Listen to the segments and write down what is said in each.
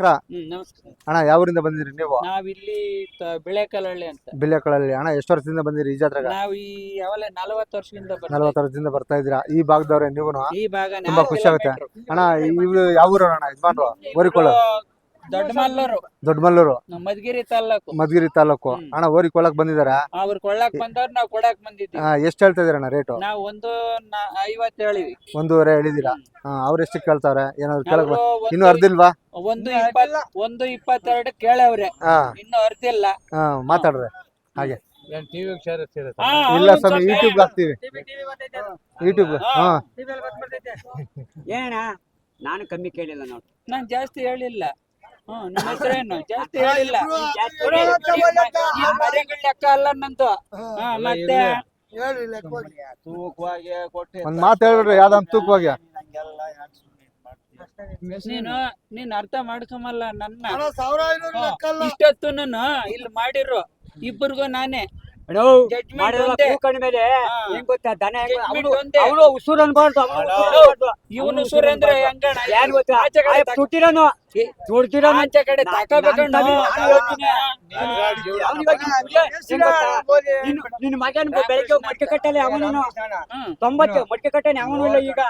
ನಮಸ್ಕಾರ. ನಮಸ್ಕಾರ. ಅಣ್ಣ ಯಾವ ಊರಿಂದ ಬಂದಿರಿ ನೀವು? ನಾವಿಲ್ಲಿ ತ- ಬಿಳೆಕಲ್ಲಹಳ್ಳಿ ಅಂತ. ಬಿಲ್ಲೆಕಳಲ್ಲಿ ಅಣ್ಣ ಎಷ್ಟು ವರ್ಷದಿಂದ ಬಂದಿರಿ ಈ ಜಾತ್ರೆಗೆ? ನಾವು ಈ ಯಾವಲ್ಲ ನಲವತ್ತು ವರ್ಷದಿಂದ ಬರ್ತಾ ನಲ್ವತ್ತು ವರ್ಷದಿಂದ ಬರ್ತಾ ಇದ್ದೀರಾ? ಈ ಭಾಗದವ್ರೆ ನೀವು ಈ ಭಾಗ ತುಂಬಾ ಖುಷಿ ಆಗುತ್ತೆ. ಅಣ್ಣ ಇವ್ರು ಯಾವ ಊರು ಅಣ್ಣ ಯಜಮಾನ್ರು ಓರಿಕೊಳ್ಳ ದೊಡ್ಡ ಮಲ್ಲೂರು. ದೊಡ್ಡಮಲ್ಲೂರು ಮಲ್ಲೂರು. ಮಧುಗಿರಿ ತಾಲ್ಲೂಕು. ಮಧುಗಿರಿ ತಾಲೂಕು ಅಣ್ಣ ಓರಿ ಕೊಳಕ್ ಬಂದಿದಾರ? ಅವ್ರು ಕೊಳ್ಳಾಕ್ ಬಂದವ್ರು ನಾವು ಕೊಡಾಕ್ ಬಂದಿದ್ವಿ ಎಷ್ಟು ಹೇಳ್ತಾ ಅಣ್ಣ ರೇಟು? ನಾವು ಒಂದು ನ- ಐವತ್ತು ಹೇಳಿವಿ. ಒಂದೂವರೆ ಹೇಳಿದೀರಾ? ಅವ್ರು ಎಷ್ಟು ಕೇಳ್ತಾರೆ ಏನಾದ್ರು ಕೇಳಕ್ ಇನ್ನು ಅರ್ಧಿಲ್ವಾ ಒಂದು ಇಪ್ಪತ್ ಒಂದು ಇಪ್ಪತ್ತೆರಡು ಕೇಳವ್ರೆ. ಹಾ. ಇನ್ನು ಅರ್ಧಿಲ್ಲ ಹಾ ಮಾತಾಡ್ರೆ. ಹಾಗೆ. ಇಲ್ಲ ಹೌದು ಸ್ವಾಮಿ ಸ್ವಾಮಿ. ಯೂಟ್ಯೂಬ್ ಹಾಕ್ತಿವಿ. ಯೂಟ್ಯೂಬ್ ಹಾ. ಏನಣ್ಣ ನಾನು ಕಮ್ಮಿ ಕೇಳಿಲ್ಲ ನೋಡಿ. ನಾನು ಜಾಸ್ತಿ ಹೇಳಿಲ್ಲ. ಜಾಸ್ತಿ ಹೇಳಿಲ್ಲ. ಮರಿಗಳ ಲೆಕ್ಕ ಅಲ್ಲ ನಂದು. ಹಾ ಮತ್ತೆ? ಒಂದ್ ಮಾತು ಹೇಳ್ಬಿಡ್ರಿ ಯಾವ್ದೊಂದು ತೂಕವಾಗಿ. ನೀನು ನೀನ್ ಅರ್ಥ ಮಾಡ್ಕೊಂಬಲ್ಲ ನನ್ನ. ಇಷ್ಟೊತ್ತು ನಾನು ಇಲ್ಲಿ ಮಾಡಿರು. ಇಬ್ಬರಿಗೂ ನಾನೇ. ಇವನು ಸುರೇಂದ್ರ ಹೆಂಗಣ? ಆಚೆ ಕಡೆ ತಕ- ತುಟ್ಟಿರನು ಏ, ತುಡ್ತಿರನು ಆಚೆ ಕಡೆ ತಕೋಬೇಕಣ್ಣ ನಿನ್ನ ಮಗನ ಬೆಳಗ್ಗೆ ಮಟ್ಕೆ ಕಟ್ಟಲೆ ಅವನು ತೊಂಬತ್ತು ಮಟ್ಕೆ ಕಟ್ಟನೆ ಅವನು ಇಲ್ಲ ಈಗ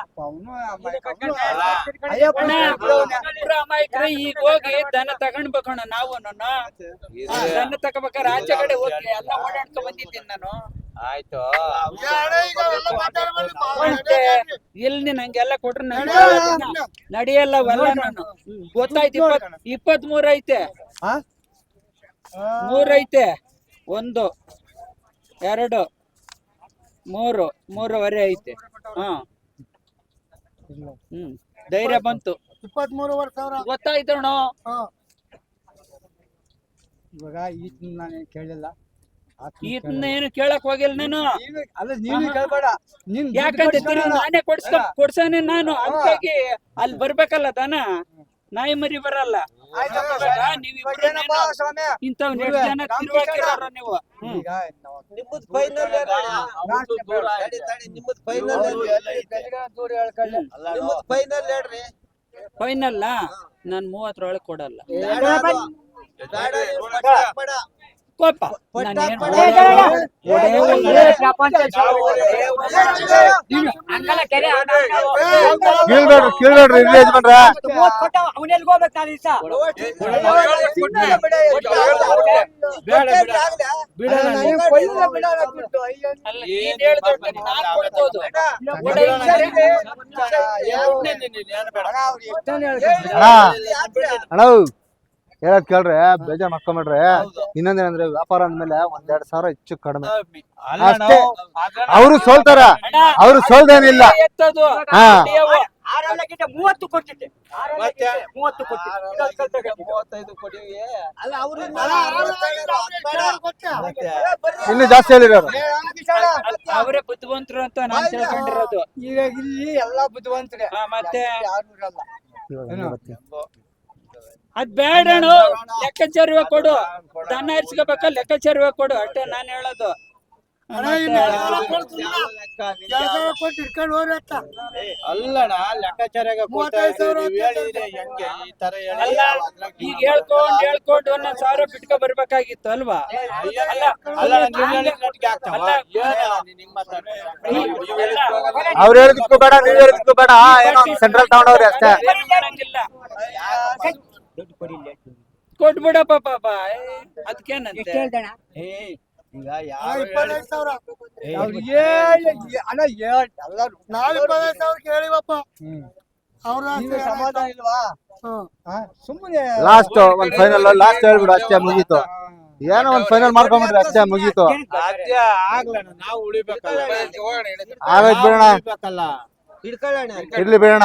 ಈಗ ಹೋಗಿ ದನ ತಗೊಂಡ್ಬೇಕಣ್ಣ ನಾವು ದನ ತಗೋಬೇಕಾದ್ರೆ ಆಚೆ ಕಡೆ ಹೋಗಿ ಎಲ್ಲ ಓಡಾಡ್ಕೊ ಬಂದಿದ್ದೀನಿ ನಾನು ಆಯ್ತು. ಮತ್ತೆ ಇಲ್ಲಿ ನಂಗೆಲ್ಲ ಕೊಟ್ರೆ ನಂಗೆ ನಡೆಯಲ್ಲ ನಾನು. ಗೊತ್ತಾಯ್ತು ಇಪ್ಪತ್ ಇಪ್ಪತ್ ಮೂರ್ ಐತೆ. ಮೂರ್ ಐತೆ. ಒಂದು ಎರಡು ಮೂರು ಮೂರುವರೆ ಐತೆ. ಹಾ. ಹ್ಮ್. ಧೈರ್ಯ ಬಂತು. ಇಪ್ಪತ್ಮೂರುವರೆ ಸಾವಿರ. ಗೊತ್ತಾಯ್ತಣ್ಣ ಇವಾಗ ಈ ನಾನು ಕೇಳಿಲ್ಲ. ಏನು ಕೇಳಕ್ ಹೋಗಿಲ್ಲ ನಾನು ಅಲ್ಲ ನೀನು ಕೇಳ್ಬೇಡ. ನೀನ್ ಯಾಕಂದ್ರೆ ತಿರ್ಗಿ ನಾನೇ ಕೊಡ್ಸ್ಕ ಕೊಡ್ಸಾನೆ ನಾನು. ಅದಕ್ಕಾಗಿ ಅಲ್ಲಿ ಬರ್ಬೇಕಲ್ಲ ತಾನ? ನಾಯಿ ಮರಿ ಬರಲ್ಲ. ಇಂಥವ್ ಜನ ನೀವು. ಹ್ಮ್. ಈಗ ನಿಮ್ಮದ್ ಫೈನಲ್ ನಿಮ್ಮದ್ ಫೈನಲ್ ದೂರ ಹೇಳ್ಕೊಳ್ಳಿ. ನಿಮ್ಮದ್ ಫೈನಲ್ ಹೇಳ್ರಿ. ಫೈನಲ್ ನಾನ್ ಮೂವತ್ತರೊಳಗೆ ಕೊಡಲ್ಲ. ಕೋಪ ನಾನೇನ್ ಪಟ್ಟ ಒಡೆ- ಒಡೆ ಒಂದು- ಅಂಕಲ ಕೆರೆ ಕೇಳ್ಬೇಡ್ರಿ ಕೇಳ್ಬೇಡ್ರಿ ಇರ್ಲಿ ಯಜಮಾನ್ರ ಅಣ್ಣ ಹೇಳದ್ ಕೇಳ್ರಿ ಬೇಜಾರ್ ಮಾಡ್ಕೊಂಬಿಡ್ರಿ. ಇನ್ನೊಂದೇನಂದ್ರೆ ವ್ಯಾಪಾರ ಅಂದ್ಮೇಲೆ ಒಂದೆರಡ್ ಸಾವಿರ ಹೆಚ್ಚು ಕಡಿಮೆ. ಅಷ್ಟೇ. ಅವರು ಸೋಲ್ತಾರ. ಅವ್ರು ಸೋಲ್ದೇನಿಲ್ಲ. ಹಾ. ಮೂವತ್ತು ಕೊಟ್ಟಿದ್ದೆ. ಮೂವತ್ತು ಇನ್ನು ಜಾಸ್ತಿ ಹೇಳಿರೋರು ಅವರೇ. ಬುದ್ಧಿವಂತರು ಅಂತ ನಾನ್ ತಿಳ್ಕೊಂಡಿರೋದು. ಈಗ ಇಲ್ಲಿ ಎಲ್ಲಾ ಬುದ್ಧಿವಂತರೇ. ಮತ್ತೆ? ಯಾರು ಇರಲ್ಲ ಅದ್ ಬೇಡಣ ಲೆಕ್ಕಾಚಾರವೇ ಕೊಡು. ದನ ಇರ್ಸ್ಕೋಬೇಕ ಲೆಕ್ಕಾಚಾರವೇ ಕೊಡು. ಅಷ್ಟೇ ನಾನು ಹೇಳೋದು. ಅಲ್ಲಣ್ಣ ಈಗ ಹೇಳ್ಕೊಂಡ್ ಹೇಳ್ಕೊಂಡು ಒಂದೊಂದ್ ಸಾವಿರ ಬಿಟ್ಕೊ ಬರ್ಬೇಕಾಗಿತ್ತು ಅಲ್ವಾ. ಅವ್ರು ಹೇಳಿದ್ಕು ಬೇಡ ನೀವ್ ಹೇಳಿದ್ಕು ಬೇಡ. ಏನೋ ಸೆಂಟ್ರಲ್ ತಗೊಂಡವ್ರಿ ಅಷ್ಟೇ. ಕೊಟ್ಬಿಡಪ್ಪ ಪಾಪ. ಅದಕ್ಕೇನಂತೆ ಎಷ್ಟು ಹೇಳ್ದಣ್ಣ ಏ, ಈಗ ಯಾರು ಇಪ್ಪತ್ತೈದು ಸಾವಿರ. ಏ, ಅವ್ರು ಹೇಳಿ ಅಣ್ಣ ಹೇಳ್ ಎಲ್ಲರೂ ನಾವ್ ಇಪ್ಪತ್ತೈದು ಸಾವಿರ ಕೇಳಿವಪ್ಪ. ಅವ್ರ ಸಮಾಧಾನ ಇಲ್ವಾ? ಸುಮ್ಮನೆ ಲಾಸ್ಟ್ ಒಂದ್ ಫೈನಲ್ ಲಾಸ್ಟ್ ಹೇಳ್ಬಿಡು ಅಷ್ಟೇ ಮುಗೀತು. ಏನೋ ಒಂದ್ ಫೈನಲ್ ಮಾಡ್ಕೊಂಡ್ಬಿಡ್ರಿ ಅಷ್ಟೇ ಮುಗೀತು. ನಾವು ಉಳಿಬೇಕಲ್ಲ. ಬಿಡೋಣ. ಹಿಡ್ಕೊಳ್ಳೋಣ ಇರ್ಲಿ ಬಿಡೋಣ.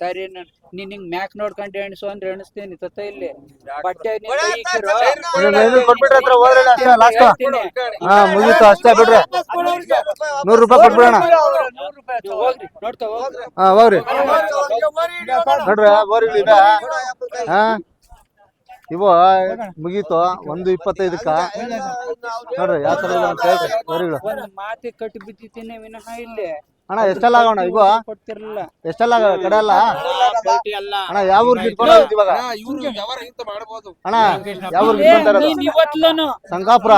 ಸರಿ ನೀನ್ ಹಿಂಗ್ ಮ್ಯಾಕ್ ನೋಡ್ಕೊಂಡು ಎಣಿಸು ಅಂದ್ರೆ ಎಣಿಸ್ತೀನಿ ತತ್ತ ಇಲ್ಲಿ. ಬಟ್ಟೆ ಮುಗೀತು ಅಷ್ಟೇ ಬಿಡ್ರಿ. ನೂರು ರೂಪಾಯಿ ಕೊಟ್ಬಿಡೋಣ. ಹೋಗ್ರಿ ನೋಡ್ರಿ ಹಾ? ಇವ ಮುಗೀತು ಒಂದು ಇಪ್ಪತ್ತೈದಕ್ಕ. ನೋಡ್ರಿ ಯಾವ ತರ ಮಾತಿ ಕಟ್ಟಿ ಬಿದ್ದಿ ವಿನಃ ಇಲ್ಲಿ. ಅಣ್ಣ ಎಷ್ಟೆಲ್ಲ ಆಗೋಣ ಎಷ್ಟೆಲ್ಲ ಕಡೆ ಅಲ್ಲ ಅಣ್ಣ ಯಾವ ಇವಾಗ? ಅಣ್ಣ ಯಾವ ಊರ್ಗೆ ಇಟ್ಕೊಂತಾರ ಸಂಕಾಪುರ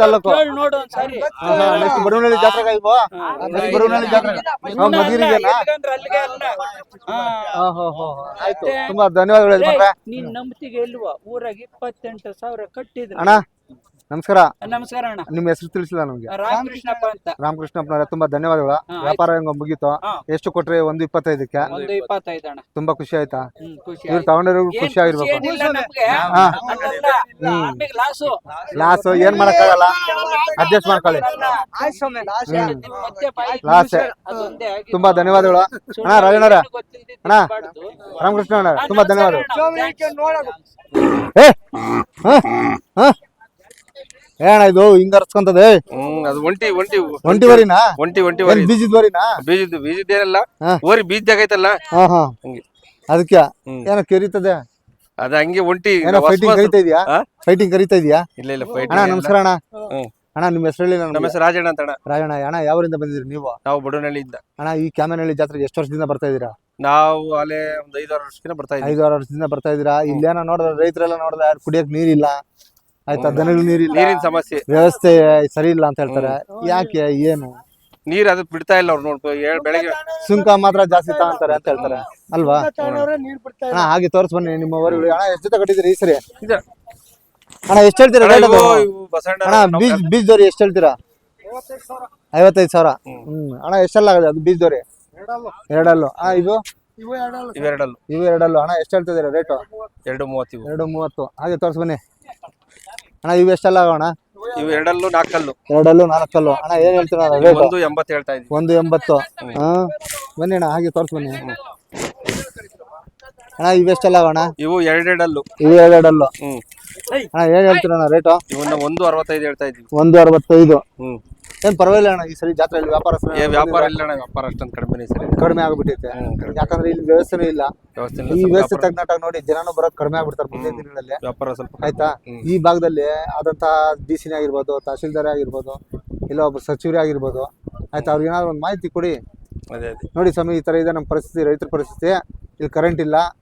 ತಾಲೂಕು ನೋಡು ನೆಕ್ಸ್ಟ್ ಬಡವನಹಳ್ಳಿ ಜಾತ್ರೆಗೆ ನೆಕ್ಸ್ಟ್ ಬಡವನಹಳ್ಳಿ ಜಾತ್ರೆ ಆಯ್ತು. ತುಂಬಾ ಧನ್ಯವಾದಗಳು ನೀನ್ ನಂಬಿಕೆಗೆ ಇಲ್ವಾ? ಊರಾಗ ಇಪ್ಪತ್ತೆಂಟು ಸಾವಿರ ಕಟ್ಟಿದ್ರೆ. ಅಣ್ಣ ನಮಸ್ಕಾರ. ನಮಸ್ಕಾರ ಅಣ್ಣ. ನಿಮ್ಮ ಹೆಸರು ತಿಳಿಸಿಲ್ಲ ನಮ್ಗೆ. ರಾಮಕೃಷ್ಣಪ್ಪ ಅಂತ. ರಾಮಕೃಷ್ಣಪ್ಪನವ್ರೆ ತುಂಬಾ ಧನ್ಯವಾದಗಳು. ವ್ಯಾಪಾರ ಹೆಂಗ ಮುಗೀತು. ಎಷ್ಟು ಕೊಟ್ರೆ ಒಂದು ಇಪ್ಪತ್ತೈದಕ್ಕೆ? ತುಂಬಾ ಖುಷಿ ಆಯ್ತಾ? ಇವ್ರು ತಗೊಂಡಿರೋ ಖುಷಿ ಆಗಿರ್ಬೇಕು. ಹಾ. ಲಾಸ್. ಏನ್ ಮಾಡಕ್ಕಾಗಲ್ಲ. ಅಡ್ಜಸ್ಟ್ ಮಾಡ್ಕೊಳ್ಳಿ. ಲಾಸ್. ತುಂಬಾ ಧನ್ಯವಾದಗಳು. ಅಣ್ಣ ರಾಜಣ್ಣ ಅಣ್ಣ. ರಾಮಕೃಷ್ಣ ಅಣ್ಣ ತುಂಬಾ ಧನ್ಯವಾದಗಳು. ಏ ಹಾ. ಏನ ಇದು ಹಿಂಗ ಹ್ಮ್ ಅದು ಒಂಟಿ ಒಂಟಿ ಒಂಟಿ ವರಿನಾ? ಒಂಟಿ ಒಂಟಿ ವರಿ. ಬೀಜದ ವರಿನಾ? ಬೀಜದ ಬೀಜದ ಏನಲ್ಲ ಓರಿ ಬೀಜದಾಗ ಹಾ ಹಾ. ಅದಕ್ಕೆ ಏನೋ ಕೆರಿತದೆ? ಅದ ಹಂಗೆ ಒಂಟಿ ಏನೋ ಫೈಟಿಂಗ್ ಕರಿತಾ ಇದೀಯಾ? ಫೈಟಿಂಗ್ ಕರಿತಾ ಇದೀಯಾ? ಇಲ್ಲ ಇಲ್ಲ ಅಣ್ಣ ನಮಸ್ಕಾರ ಅಣ್ಣ. ಅಣ್ಣ ನಿಮ್ಮ ಹೆಸರು ನಮ್ಮ ಹೆಸರು ರಾಜಣ್ಣ ಅಂತ ಅಣ್ಣ. ರಾಜಣ್ಣ ಅಣ್ಣ ಯಾವರಿಂದ ಬಂದಿದ್ರಿ ನೀವು? ನಾವು ಬಡವನಹಳ್ಳಿಯಿಂದ ಅಣ್ಣ ಈ ಕ್ಯಾಮನಹಳ್ಳಿ ಜಾತ್ರೆ ಎಷ್ಟು ವರ್ಷದಿಂದ ಬರ್ತಾ ಇದೀರಾ ನಾವು ಅಲ್ಲೇ ಒಂದು ಐದಾರು ವರ್ಷದಿಂದ ಬರ್ತಾ ಇದೀವಿ ಐದಾರು ವರ್ಷದಿಂದ ಬರ್ತಾ ಇದೀರಾ ಇಲ್ಲೇನ ನೋಡಿದ್ರೆ ರೈತರೆಲ್ಲ ನೋಡಿದ್ರೆ ಕುಡಿಯಕ್ಕೆ ನೀರಿಲ್ಲ. ಆಯ್ತಾ? ದನಗಳ ನೀರಿ ನೀರಿನ ಸಮಸ್ಯೆ. ವ್ಯವಸ್ಥೆ ಸರಿ ಇಲ್ಲ ಅಂತ ಹೇಳ್ತಾರೆ. ಯಾಕೆ ಏನು? ನೀರ್ ಅದ್ ಬಿಡ್ತಾ ಇಲ್ಲ ಅವ್ರು ನೋಡ್ಕೊ ಬೆಳಗ್ಗೆ ಸುಂಕ ಮಾತ್ರ ಜಾಸ್ತಿ ತಗೊಂತಾರೆ ಅಂತ ಹೇಳ್ತಾರೆ. ಅಲ್ವಾ? ಹಾ ಹಾಗೆ ತೋರ್ಸ್ ಬನ್ನಿ ನಿಮ್ಮ ಹಣ ಎಷ್ಟು ಜೊತೆ ಕಟ್ಟಿದ್ರಿ ಸರಿ? ಅಣ್ಣ ಹಣ ಎಷ್ಟು ಹೇಳ್ತೀರಾ ಬೀಜ್ ದೋರಿ ಎಷ್ಟು ಹೇಳ್ತೀರಾ? ಐವತ್ತೈದು ಸಾವಿರ. ಹ್ಮ್. ಹಣ ಎಷ್ಟೆಲ್ಲ ಆಗದೆ ಅದು ಬೀಜ್ ದೋರಿ ಎರಡಲ್ಲು. ಹಾ ಇದು ಇವು ಎರಡಲ್ಲು. ಹಣ ಎಷ್ಟು ಹೇಳ್ತಿದ್ದೀರಾ ರೇಟು? ಎರಡು ಮೂವತ್ತು ಎರಡು ಮೂವತ್ತು. ಹಾಗೆ ತೋರ್ಸ್ ಬನ್ನಿ. ಅಣ್ಣ ಇವು ಎಷ್ಟೆಲ್ಲ ಅಣ್ಣ? ಇವು ಎರಡಲ್ಲೂ ನಾಲ್ಕಲ್ಲು. ಎರಡಲ್ಲೂ ನಾಲ್ಕಲ್ಲು. ಅಣ್ಣ ಏನ್ ಹೇಳ್ತೀರ ಒಂದು ಎಂಬತ್ತು ಹೇಳ್ತಾ ಇದ್ದೀವಿ ಒಂದು ಎಂಬತ್ತು. ಹಾ? ಬನ್ನಿ ಅಣ್ಣ ಹಾಗೆ ತೋರ್ಸ್ ಬನ್ನಿ. ಅಣ್ಣ ಇವೆಷ್ಟೆಲ್ಲ ಅಣ್ಣ? ಇವು ಎರಡೆರಡಲ್ಲು. ಇವು ಎರಡೆರಡಲ್ಲು. ಹ್ಮ್. ಅಣ್ಣ ಏನ್ ಹೇಳ್ತೀರಣ್ಣ ರೇಟು ಇವನ್ನ ಒಂದು ಅರವತ್ತೈದು ಹೇಳ್ತಾ ಇದೀವಿ ಒಂದು ಅರವತ್ತೈದು. ಏನ್ ಪರವಾಗಿಲ್ಲ ಅಣ್ಣ ಈ ಸರಿ ಜಾತ್ರೆಯಲ್ಲಿ ವ್ಯಾಪಾರ ಏ ವ್ಯಾಪಾರ ಇಲ್ಲ ಅಣ್ಣ ವ್ಯಾಪಾರ ಅಷ್ಟೊಂದು ಕಡಿಮೆ ಸರಿ ಕಡಿಮೆ ಆಗ್ಬಿಟ್ಟೈತೆ ಯಾಕಂದ್ರೆ ಇಲ್ಲಿ ವ್ಯವಸ್ಥೆನೂ ಇಲ್ಲ. ವ್ಯವಸ್ಥೆ ಈ ವ್ಯವಸ್ಥೆ ತಗ್ನಟಾಗಿ ನೋಡಿ ಜನನು ಬರೋದು ಕಡಿಮೆ ಆಗ್ಬಿಡ್ತಾರೆ ಮುಂದಿನ ದಿನಗಳಲ್ಲಿ. ವ್ಯಾಪಾರ ಸ್ವಲ್ಪ ಆಯ್ತಾ? ಈ ಭಾಗದಲ್ಲಿ ಆದಂತಹ ಡಿ ಸಿನೇ ಆಗಿರ್ಬೋದು ತಹಶೀಲ್ದಾರ್ ಆಗಿರ್ಬೋದು ಇಲ್ಲ ಒಬ್ಬ ಸಚಿವರೇ ಆಗಿರ್ಬೋದು ಆಯ್ತಾ? ಅವ್ರಿಗೆ ಏನಾದ್ರು ಒಂದು ಮಾಹಿತಿ ಕೊಡಿ. ಅದೇ ಅದೇ. ನೋಡಿ ಸ್ವಾಮಿ ಈ ಥರ ಇದೆ ನಮ್ಮ ಪರಿಸ್ಥಿತಿ ರೈತರ ಪರಿಸ್ಥಿತಿ. ಇಲ್ಲಿ ಕರೆಂಟ್ ಇಲ್ಲ.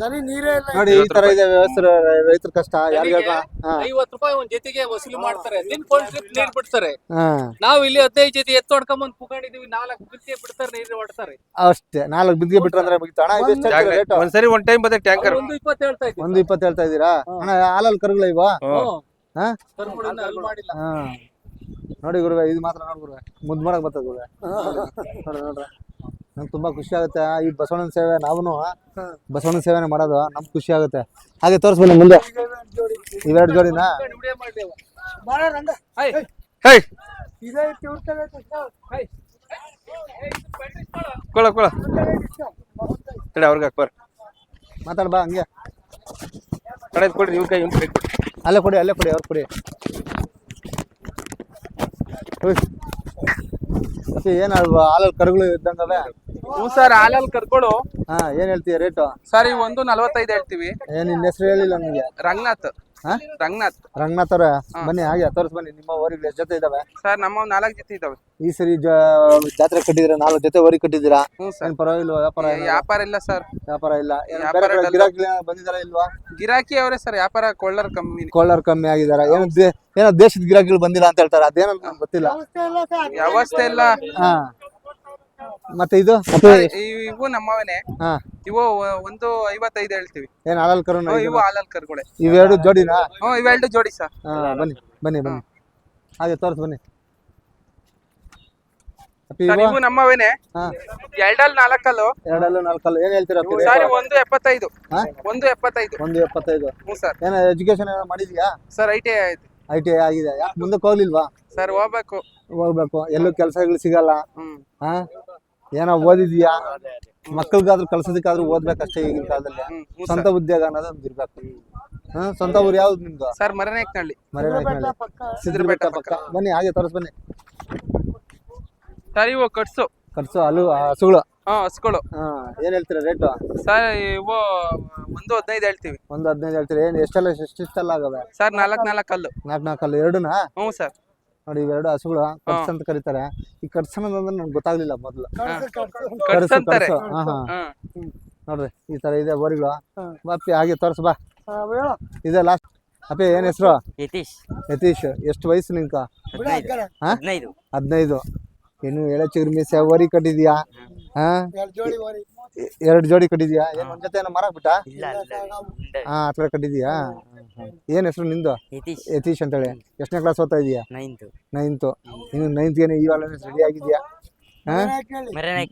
ದನಿ ನೀರೇ ಇಲ್ಲ. ನೋಡಿ ಈ ತರ ಇದೆ ವ್ಯವಸ್ಥೆ ರೈತರ ಕಷ್ಟ ಯಾರಿಗ ಐವತ್ತು ರೂಪಾಯಿ ಒಂದ್ ಜೊತೆಗೆ ವಸೂಲಿ ಮಾಡ್ತಾರೆ. ನಿನ್ ಫೋನ್ ಟ್ರಿಪ್ ನೀರ್ ಬಿಡ್ತಾರೆ. ನಾವ್ ಇಲ್ಲಿ ಹದಿನೈದು ಜೊತೆ ಎತ್ತು ಹೊಡ್ಕೊಂಡ್ ಬಂದ್ ನಾಲ್ಕು ಬಿದ್ದಿಗೆ ಬಿಡ್ತಾರೆ ನೀರ್ ಹೊಡ್ತಾರೆ. ಅಷ್ಟೇ ನಾಲ್ಕು ಬಿದ್ದಿಗೆ ಬಿಟ್ರಂದ್ರೆ ಅಂದ್ರೆ ಅಣ್ಣ ಇದು ಎಷ್ಟು ರೇಟ್ ಒಂದ್ಸರಿ ಒಂದ್ ಟೈಮ್ ಬತ್ತೆ ಟ್ಯಾಂಕರ್. ಒಂದು ಇಪ್ಪತ್ತು ಹೇಳ್ತಾ ಇದ್ದೀವಿ ಒಂದು ಇಪ್ಪತ್ತು ಹೇಳ್ತಾ ಇದೀರಾ ಅಣ್ಣ ಹಾಲಲ್ಲಿ ಕರುಗಳ ಇವ ನೋಡಿ ಗುರುವೆ ಇದು ಮಾತ್ರ ನೋಡಿ ಗುರುವೆ. ಮುದ್ ಮಾಡಕ್ ಬರ್ತದೆ ಗುರುವೆ. ನೋಡ್ರಿ ನೋಡ್ರಿ ನಂಗೆ ತುಂಬಾ ಖುಷಿ ಆಗುತ್ತೆ. ಈ ಬಸವಣ್ಣನ ಸೇವೆ ನಾವು ಬಸವಣ್ಣನ ಸೇವೆನೇ ಮಾಡೋದು ನಮ್ಗೆ ಖುಷಿ ಆಗುತ್ತೆ. ಹಾಗೆ ತೋರಿಸ್ಬೇಡಿ ಮುಂದೆ. ಇವೆರಡು ಜೋಡಿನ ಕೊಳ ಕೊಳ. ಅವ್ರಿಗೆ ಮಾತಾಡ ಬಾ ಹಂಗೆ. ಕಡೆ ಕೊಡಿ ಇವ್ರ ಕೈ ಅಲ್ಲೇ ಕೊಡಿ ಅಲ್ಲೇ ಕೊಡಿ ಅವ್ರು ಕೊಡಿ. ಏನಾಗ ಹಾಲಲ್ಲಿ ಕರುಗಳು ಇದ್ದಂಗವೆ? ಹ್ಞೂ ಸರ್ ಹಾಲಲ್ಲಿ ಕರ್ಕೊಳು ಹಾ ಏನ್ ಹೇಳ್ತೀಯ ರೇಟು? ಸರ್ ಈಗ ಒಂದು ನಲ್ವತ್ತೈದು ಹೇಳ್ತೀವಿ. ಏನ್ ನಿನ್ ಹೆಸರು ಹೇಳಿಲ್ಲ ನನಗೆ ರಂಗನಾಥ್. ಹಾ? ರಂಗನಾಥ್. ರಂಗನಾಥ್ ಅವ್ರೆ? ಬನ್ನಿ ಹಾಗೆ ತೋರಿಸ್ ಬನ್ನಿ ನಿಮ್ಮ ಊರಿಗೆ ಎಷ್ಟು ಜೊತೆ ಇದಾವೆ? ಸರ್ ನಮ್ಮ ನಾಲ್ಕು ಜೊತೆ ಇದಾವೆ. ಈ ಸರಿ ಜ- ಜಾತ್ರೆ ಕಟ್ಟಿದಿರ ನಾಲ್ಕು ಜೊತೆ ಊರಿಗೆ ಕಟ್ಟಿದ್ದೀರಾ? ಏನ್ ಪರವಾಗಿಲ್ವಾ? ವ್ಯಾಪಾರ ವ್ಯಾಪಾರ ಇಲ್ಲ ಸರ್. ವ್ಯಾಪಾರ ಇಲ್ಲ. ಏನ್ ವ್ಯಾಪಾರ ಗಿರಾಕಿ ಬಂದಿದಾರ ಇಲ್ವಾ? ಗಿರಾಕಿ ಅವರೇ ಸರ್ ವ್ಯಾಪಾರ ಕೊಳ್ಳರ್ ಕಮ್ಮಿ ಕೋಲಾರ್ ಕಮ್ಮಿ ಆಗಿದಾರ? ಏನೋ ಏನೋ ದೇಶದ ಗಿರಾಕಿಗಳು ಬಂದಿಲ್ಲ ಅಂತ ಹೇಳ್ತಾರ. ಅದೇನ ಗೊತ್ತಿಲ್ಲ. ವ್ಯವಸ್ಥೆ ಇಲ್ಲ. ಹಾ. ಮತ್ತೆ ಇದು? ಮತ್ತೆ ಇವು ನಮ್ಮವನೇ. ಹಾ. ಇವು ಒಂದು ಐವತ್ತೈದು ಹೇಳ್ತೀವಿ. ಏನ್ ಹಾಲಲ್ ಇವು ಹಾಲಲ್ ಇವೆರಡು ಜೋಡಿನಾ? ಇವೆರಡು ಜೋಡಿ ಸರ್. ಬನ್ನಿ ಬನ್ನಿ ಬನ್ನಿ. ಹಾಗೆ ತೋರ್ಸ್ ಬನ್ನಿ. ಇವು? ಹಾ. ನಾಲ್ಕಲ್ಲು. ನಾಲ್ಕಲ್ಲು. ಏನ್ ಹೇಳ್ತೀರಾ ಸಾರಿ ಒಂದು ಸರ್. ಎಜುಕೇಶನ್ ಮಾಡಿದ್ಯಾ? ಸರ್ ಐ ಟಿ ಆಗಿದೆ ಮುಂದಕ್ಕೆ ಹೋಗ್ಲಿಲ್ವಾ? ಸರ್ ಹೋಗ್ಬೇಕು. ಹೋಗ್ಬೇಕು. ಎಲ್ಲೂ ಕೆಲಸಗಳು ಸಿಗಲ್ಲ. ಹ್ಮ್. ಹಾ? ಏನೋ ಓದಿದ್ಯಾ? ಮಕ್ಕಳಿಗಾದ್ರೂ ಕಲ್ಸೋದಕ್ಕಾದ್ರೂ ಓದ್ಬೇಕಷ್ಟೇ ಈಗಿನ ಕಾಲದಲ್ಲಿ. ಸ್ವಂತ ಉದ್ಯೋಗ ಅನ್ನೋದು ಒಂದು ಇರ್ಬೇಕು. ಹಾ ಸ್ವಂತ ಊರು ಯಾವ್ದು ನಿಮ್ದು? ಸರ್ ಮರನೇಕ್ನಳ್ಳಿ ಮರೇನಾಯ್ಕನಹಳ್ಳಿ ಸಿದ್ರಬೆಟ್ಟ ಪಕ್ಕ. ಬನ್ನಿ ಹಾಗೆ ತೋರಿಸ್ ಬನ್ನಿ. ಸರ್ ಇವು ಕಟ್ಸು. ಕಟ್ಸು ಅಲ್ಲು ಹಸುಗಳು ಹಾ ಹಸುಗಳು ಹಾ ಏನ್ ಹೇಳ್ತೀರಾ ರೇಟು? ಸರ್ ಇವು ಒಂದು ಹದಿನೈದು ಹೇಳ್ತೀವಿ. ಒಂದು ಹದಿನೈದು ಹೇಳ್ತೀರಾ? ಏನ್ ಎಷ್ಟೆಲ್ಲ ಎಷ್ಟೆಲ್ಲ ಆಗವೆ? ಸರ್ ನಾಲ್ಕು ನಾಲ್ಕು ಕಲ್ಲು ನಾಲ್ಕು ಕಲ್ಲು ಎರಡುನಾ? ಹ್ಞೂ ಸರ್. ನೋಡಿ ಇವೆರಡು ಹಸುಗಳು ಕಟ್ಸ್ ಅಂತ ಕರೀತಾರೆ. ಈ ಕಟ್ಸ್ ಅನ್ನೋದಂದ್ರೆ ನನ್ಗೆ ಗೊತ್ತಾಗ್ಲಿಲ್ಲ ಮೊದ್ಲು. ಕಟ್ಸ್ ಹಾ. ಹಾ ಹಾ. ನೋಡ್ರಿ ಈ ತರ ಇದೆ ಬೋರಿಗಳು. ಬಾಪಿ ಹಾಗೆ ತೋರ್ಸ್ ಬಾ. ಇದೆ ಲಾಸ್ಟ್ ಅಪ್ಪಿ ಏನ್ ಹೆಸರು? ಯತೀಶ್. ಯತೀಶ್ ಎಷ್ಟು ವಯಸ್ಸು ನಿನ್ಕ? ಹದಿನೈದು. ಹಾ? ಹದಿನೈದು. ಏನು ಇನ್ನು ಎಳೆ ಚಿಗುರು ಮೀಸೆ ವರಿ ಕಟ್ಟಿದ್ಯಾ? ಹಾ? ಎರಡ್ ಜೋಡಿ ವರಿ ಎರಡು ಜೋಡಿ ಕಟ್ಟಿದ್ಯಾ? ಏನ್ ಒಂದ್ ಜೊತೆ ಏನೋ ಮಾರಾಕ್ ಬಿಟ್ಟ ಹಾ ಆ ಥರ ಕಟ್ಟಿದ್ಯಾ? ಏನ್ ಹೆಸರು ನಿಂದು? ಯತೀಶ್. ಅಂತ ಅಂತೇಳಿ. ಎಷ್ಟನೇ ಕ್ಲಾಸ್ ಓದ್ತಾ ಇದೀಯಾ ನೈನ್ತ್ ನೀನು ಇನ್ನು ನೈನ್ತ್ ಏನು ಇವಾಗ ರೆಡಿ ಆಗಿದ್ಯಾ?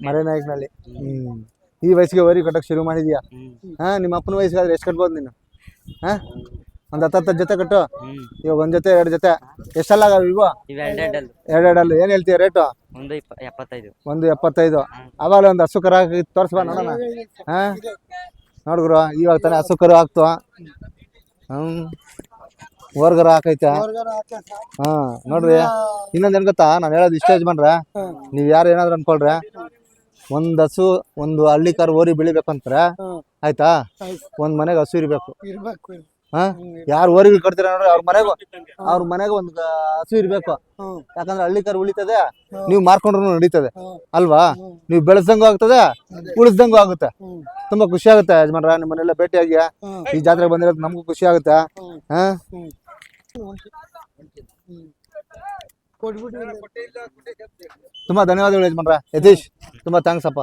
ಮರೆನಾಯಕನಲ್ಲಿ ಹ್ಮ್. ಈ ವಯಸ್ಸಿಗೆ ವರಿ ಕಟ್ಟಕ್ ಶುರು ಮಾಡಿದ್ಯಾ? ಹಾ ನಿಮ್ಮ ಅಪ್ಪನ ವಯಸ್ಸಿಗಾದ್ರೆ ಎಷ್ಟು ಕಟ್ಬೋದು ನೀನು? ಹಾ? ಒಂದ್ ಹತ್ತತ್ತು ಜೊತೆ ಕಟ್ಟು. ಇವಾಗ ಒಂದ್ ಜೊತೆ ಎರಡು ಜೊತೆ. ಎಷ್ಟಲ್ಲ ಆಗವೆ ಇವು? ಎರಡೆರಡಲ್ಲ. ಏನ್ ಹೇಳ್ತೀಯ ರೇಟು? ಒಂದು ಎಪ್ಪತ್ತೈದು. ಒಂದು ಎಪ್ಪತ್ತೈದು. ಅವಾಗ ಒಂದು ಹಸು ಕರ ತೋರ್ಸ್ಬಾ ನೋಡೋಣ. ಹಾ? ನೋಡ್ಗುರು ಇವಾಗ ತಾನೇ ಹಸು ಕರು ಹಾಕ್ತು. ಹ್ಮ್. ಹೊರ್ಗರ ಹಾಕೈತೆ. ಹಾ ನೋಡ್ರಿ. ಇನ್ನೊಂದ್ ಏನ್ ಗೊತ್ತಾ? ನಾನು ಹೇಳೋದು ಇಷ್ಟ ಯಜಮಾನ್ರೆ. ನೀವ್ ಯಾರು ಏನಾದ್ರು ಅನ್ಕೊಳ್ರೆ. ಒಂದ್ ಹಸು ಒಂದು ಹಳ್ಳಿ ಕಾರ್ ಓರಿ ಬೆಳಿಬೇಕಂತಾರೆ ಆಯ್ತಾ? ಒಂದ್ ಮನೆಗೆ ಹಸು ಇರ್ಬೇಕು ಇರ್ಬೇಕು. ಹಾ? ಯಾರು ಓರಿಗಳು ಕಟ್ತೀರ ನೋಡ್ರಿ ಅವ್ರ ಮನೆಗ ಅವ್ರ ಮನೆಗೆ ಒಂದು ಹಸು ಇರ್ಬೇಕು. ಯಾಕಂದ್ರೆ ಹಳ್ಳಿ ಕರ್ ಉಳಿತದೆ ನೀವು ಮಾರ್ಕೊಂಡ್ರು ನಡೀತದೆ. ಅಲ್ವಾ? ನೀವು ಬೆಳೆಸ್ದಂಗು ಆಗ್ತದೆ ಉಳಿಸ್ದಂಗು ಆಗುತ್ತೆ. ತುಂಬಾ ಖುಷಿ ಆಗುತ್ತೆ ಯಜಮಾನ್ರ ನಿಮ್ಮನ್ನೆಲ್ಲ ಭೇಟಿಯಾಗಿ. ಈ ಜಾತ್ರೆಗೆ ಬಂದಿರೋದು ನಮಗೂ ಖುಷಿ ಆಗುತ್ತೆ. ಹಾ? ತುಂಬಾ ಧನ್ಯವಾದಗಳು ಯಜಮಾನ್ರ. ಯತೀಶ್ ತುಂಬಾ ಥ್ಯಾಂಕ್ಸ್ ಅಪ್ಪ.